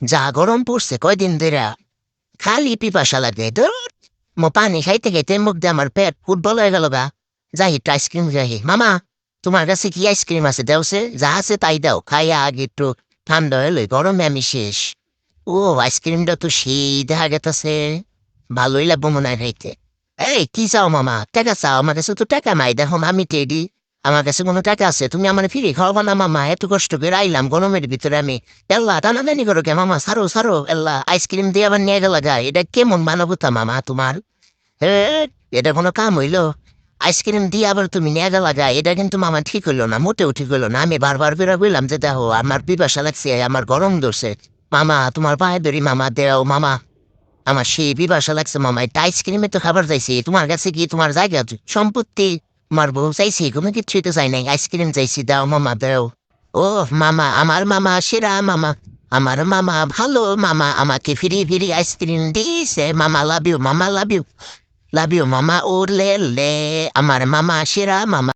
যা গরম পড়ছে কয়দিন ধরে খালি পিপাসা লাগে ধুর পানি খাইতে খাইতে মুখ দিয়ে আমার পেট ফুটবল হয়ে গেল গা। যাই একটু আইসক্রিম যাই মামা, তোমার কাছে কি আইসক্রিম আছে? দেওছে যা আছে তাই দাও। খাইয়া আগে একটু। ঠান্ডা হলে গরমে আমি শেষ। ও, আইসক্রিমটা তো সেই দেখা গেতেছে। ভালোই লাগবো মনে হয় খাইতে। এই, কি চাও মামা? টাকা চাও? আমার কাছে তো টাকা নাই। দেখো, আমি টেডি। আমার কাছে কোনো টাকা আছে, তুমি আমার ফিরে খাওয়াবো না মামা, এত কষ্ট করে আইলাম গরমের ভিতরে আমি। এল্লা টানাটানি করো কে মামা? সারো সারো এল্লা আইসক্রিম দিয়ে আবার নিয়ে গেল গা এটা কেমন মানবতা মামা তোমার? হে, এটা কোনো কাম হইল? আইসক্রিম দিয়ে আবার তুমি নিয়ে গেল গা এটা কিন্তু মামা ঠিক হইল না, মোটেও ঠিক হইল না। আমি বারবার করে বললাম যে দেখো, আমার পিপাসা লাগছে, আমার গরম ধরছে। মামা, তোমার পায়ে ধরি, মামা, দেও, মামা। আমার সেই বিবাসা লাগছে, মামা, এটা আইসক্রিমে তো খাবার চাইছি। তোমার কাছে কি তোমার জায়গা সম্পত্তি? বউ চাইছি কোনো কিছুই তো চাই নাই আইসক্রিম চাইছি দাও মামা দাও ও মামা আমার মামা সেরা মামা আমার মামা ভালো মামা আমাকে ফিরি ফিরি আইসক্রিম দিয়েছে মামা লাভ ইউ মামা লাভ ইউ লাভ ইউ মামা ও লে লে আমার মামা সেরা মামা